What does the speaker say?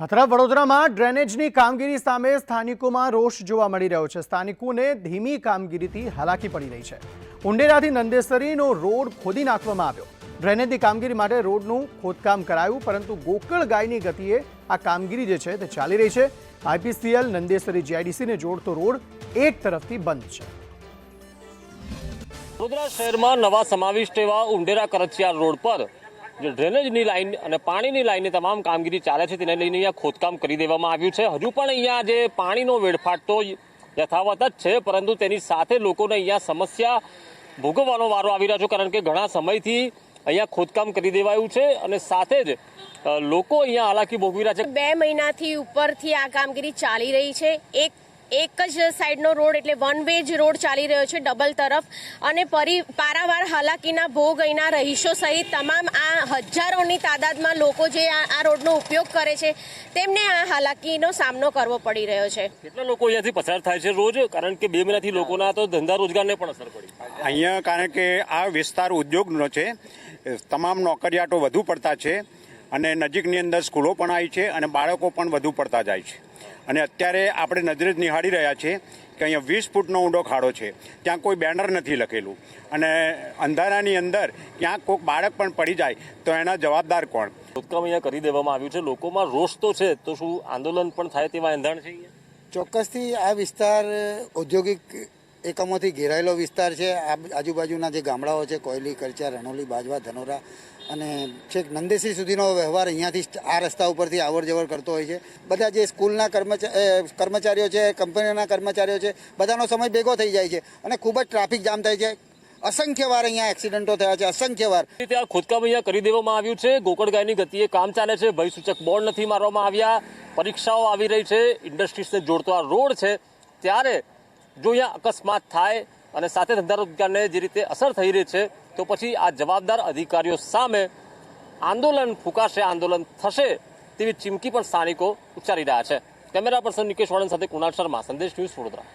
આ વડોદરામાં ડ્રેનેજની કામગીરી સામે સ્થાનિકોમાં રોષ જોવા મળી રહ્યો છે. સ્થાનિકોને ધીમી કામગીરીથી હાલાકી પડી રહી છે. ઉંડેરાથી નંદેસરીનો રોડ ખોદી નાખવામાં આવ્યો. ડ્રેનેજની કામગીરી માટે રોડનું ખોદકામ કરાયું, પરંતુ ગોકળ ગાયની ગતિએ આ કામગીરી જે છે તે ચાલી રહી છે. આઈપીસીએલ નંદેસરી જીઆઈડીસીને જોડતો રોડ એક તરફથી બંધ છે. વડોદરા શહેરમાં નવા સમાવિષ્ટ એવા ઉંડેરા કરચિયાર રોડ પર જે ડ્રેનેજની લાઈન અને પાણીની લાઇનની તમામ કામગીરી ચાલે છે તેને લઈને અહીંયા ખોદકામ કરી દેવામાં આવ્યું છે. હજુ પણ અહીંયા જે પાણીનો વેડફાટ તો યથાવત જ છે, પરંતુ તેની સાથે લોકોને અહીંયા સમસ્યા ભોગવવાનો વારો આવી રહ્યો છે, કારણ કે ઘણા સમયથી અહીંયા ખોદકામ કરી દેવાયું છે અને સાથે જ લોકો અહીંયા હાલાકી ભોગવી રહ્યા છે. બે મહિનાથી ઉપરથી આ કામગીરી ચાલી રહી છે. એક એક જ સાઈડનો રોડ એટલે વન વે જ રોડ ચાલી રહ્યો છે ડબલ તરફ. અને પરી પારાવાર હાલાકીના ભોગ અહીંના રહીશો સહિત તમામ આ હજારોની તાદાદમાં લોકો જે આ આ રોડનો ઉપયોગ કરે છે તેમને આ હાલાકીનો સામનો કરવો પડી રહ્યો છે. કેટલા લોકો અહીંયાથી પસાર થાય છે રોજ? કારણ કે બે મહિનાથી લોકોના તો ધંધા રોજગારને પણ અસર પડી અહીંયા કારણ કે આ વિસ્તાર ઉદ્યોગનો છે તમામ નોકરિયાતો વધુ પડતા છે અને નજીકની અંદર સ્કૂલો પણ આવી છે અને બાળકો પણ વધુ પડતા જાય છે. અને અત્યારે આપણે નજરે જ નિહાળી રહ્યા છે કે અહીંયા વીસ ફૂટનો ઊંડો ખાડો છે. ત્યાં કોઈ બેનર નથી લખેલું. અને અંધારાની અંદર ક્યાંક કોઈક બાળક પણ પડી જાય તો એના જવાબદાર કોણ? ખોદકામ અહીંયા કરી દેવામાં આવ્યું છે. લોકોમાં રોષ તો છે. તો શું આંદોલન પણ થાય તેવા એંધાણ છે ચોક્કસથી આ વિસ્તાર ઔદ્યોગિક એકમોથી ઘેરાયેલો વિસ્તાર છે. આજુબાજુના જે ગામડાઓ છે, કોયલી કરચા રણોલી, બાજવા, ધનોરા અને છેક નંદેસી સુધીનો વ્યવહાર અહીંયાથી આ રસ્તા ઉપરથી આવર જવર કરતો હોય છે. બધા જે સ્કૂલના કર્મચા કર્મચારીઓ છે, કંપનીઓના કર્મચારીઓ છે, બધાનો સમય ભેગો થઈ જાય છે અને ખૂબ જ ટ્રાફિક જામ થાય છે. અસંખ્ય વાર અહીંયા એક્સિડન્ટો થયા છે, અસંખ્ય વાર. ત્યાં ખોદકામ અહીંયા કરી દેવામાં આવ્યું છે. ગોકળગાયની ગતિએ કામ ચાલે છે. ભયસૂચક બોર્ડ નથી મારવામાં આવ્યા. પરીક્ષાઓ આવી રહી છે. ઇન્ડસ્ટ્રીઝને જોડતો આ રોડ છે. ત્યારે જો અહીંયા અકસ્માત થાય અને સાથે ધંધા રોજગારને જે રીતે અસર થઈ રહી છે, તો પછી આ જવાબદાર અધિકારીઓ સામે આંદોલન ફૂંકાશે, આંદોલન થશે તેવી ચીમકી પણ સ્થાનિકો ઉચ્ચારી રહ્યા છે. કેમેરા પર્સન નિકેશ વાળન સાથે કુણાલ શર્મા, સંદેશ ન્યૂઝ વડોદરા.